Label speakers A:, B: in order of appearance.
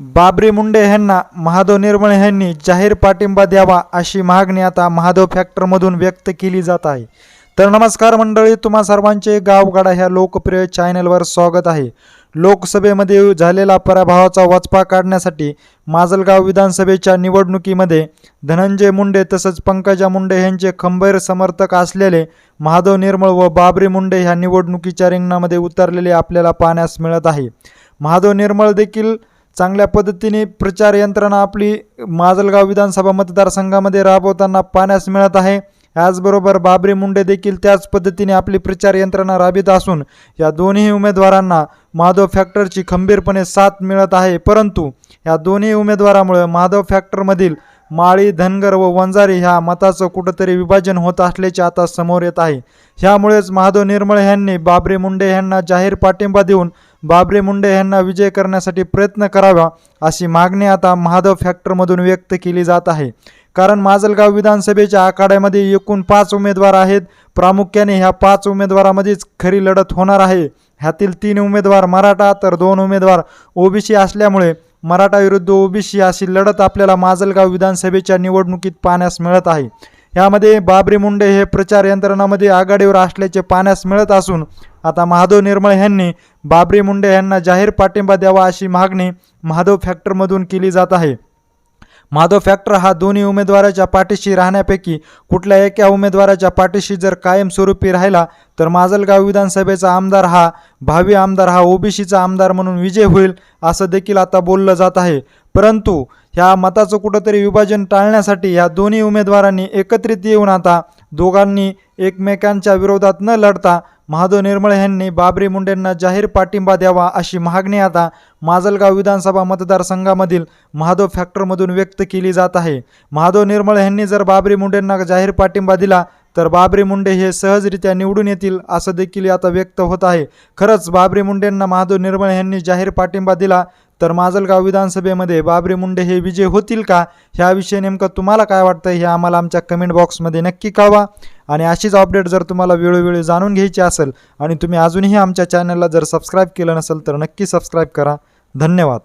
A: बाबरी मुंडे यांना महादेव निर्मळे यांनी जाहीर पाठिंबा द्यावा अशी मागणी आता महादेव फॅक्टरमधून व्यक्त केली जात आहे. तर नमस्कार मंडळी तुम्हा सर्वांचे गावगाडा ह्या लोकप्रिय चॅनलवर स्वागत आहे. लोकसभेमध्ये झालेला पराभवाचा वचपा काढण्यासाठी माजलगाव विधानसभेच्या निवडणुकीमध्ये धनंजय मुंडे तसंच पंकजा मुंडे यांचे खंबीर समर्थक असलेले महादेव निर्मळ व बाबरी मुंडे ह्या निवडणुकीच्या रिंगणामध्ये उतरलेले आपल्याला पाहण्यास मिळत आहे. महादेव निर्मळ देखील चांगल्या पद्धतीने प्रचार यंत्रणा आपली माजलगाव विधानसभा मतदारसंघामध्ये राबवताना पाहण्यास मिळत आहे. याचबरोबर बाबरी मुंडे देखील त्याच पद्धतीने आपली प्रचार यंत्रणा राबित असून या दोन्ही उमेदवारांना माधव फॅक्टरची खंबीरपणे साथ मिळत आहे. परंतु या दोन्ही उमेदवारामुळे माधव फॅक्टरमधील माळी धनगर व वंजारी ह्या मताचं कुठंतरी विभाजन होत असल्याचे आता समोर येत आहे. ह्यामुळेच माधव निर्मळ यांनी बाबरी मुंडे यांना जाहीर पाठिंबा देऊन बाबरे मुंडे यांना विजय करण्यासाठी प्रयत्न करावा अशी मागणी आता महादेव फॅक्टरमधून व्यक्त केली जात आहे. कारण माजलगाव विधानसभेच्या आखाड्यामध्ये एकूण पाच उमेदवार आहेत. प्रामुख्याने ह्या पाच उमेदवारामध्येच खरी लढत होणार आहे. ह्यातील तीन उमेदवार मराठा तर दोन उमेदवार ओबीसी असल्यामुळे मराठा विरुद्ध ओबीसी अशी लढत आपल्याला माजलगाव विधानसभेच्या निवडणुकीत पाहण्यास मिळत आहे. यामध्ये बाबरी मुंडे हे प्रचार यंत्रणामध्ये आघाडीवर असल्याचे पाहण्यास मिळत असून आता महादेव निर्मळ यांनी बाबरी मुंडे यांना जाहीर पाठिंबा द्यावा अशी मागणी महादेव फॅक्टरमधून केली जात आहे. माधव फॅक्टर हा दोन्ही उमेदवाराच्या पाठीशी राहण्यापैकी कुठल्या एका उमेदवाराच्या पाठीशी जर कायमस्वरूपी राहिला तर माजलगाव विधानसभेचा आमदार हा भावी आमदार हा ओबीसीचा आमदार म्हणून विजय होईल असं देखील आता बोललं जात आहे. परंतु ह्या मताचं कुठंतरी विभाजन टाळण्यासाठी ह्या दोन्ही उमेदवारांनी एकत्रित येऊन आता दोघांनी एकमेकांच्या विरोधात न लढता महादेव निर्मळ यांनी बाबरी मुंडेंना जाहीर पाठिंबा द्यावा अशी मागणी आता माजलगाव विधानसभा मतदारसंघामधील महादेव फॅक्टरमधून व्यक्त केली जात आहे. महादेव निर्मळ यांनी जर बाबरी मुंडेंना जाहीर पाठिंबा दिला तर बाबरी मुंडे हे सहजरित्या निवडून येतील असं देखील आता व्यक्त होत आहे. खरंच बाबरी मुंडेंना महादेव निर्मळ यांनी जाहीर पाठिंबा दिला तर माजलगाव विधानसभेमध्ये बाबरी मुंडे हे विजय होतील का? ह्याविषयी नेमकं तुम्हाला काय वाटतं हे आम्हाला आमच्या कमेंट बॉक्समध्ये नक्की कळवा. आणि अशीच अपडेट जर तुम्हाला वेळोवेळी जाणून घ्यायची असेल आणि तुम्ही अजूनही आमच्या चॅनलला जर सबस्क्राईब केलं नसेल तर नक्की सबस्क्राईब करा. धन्यवाद.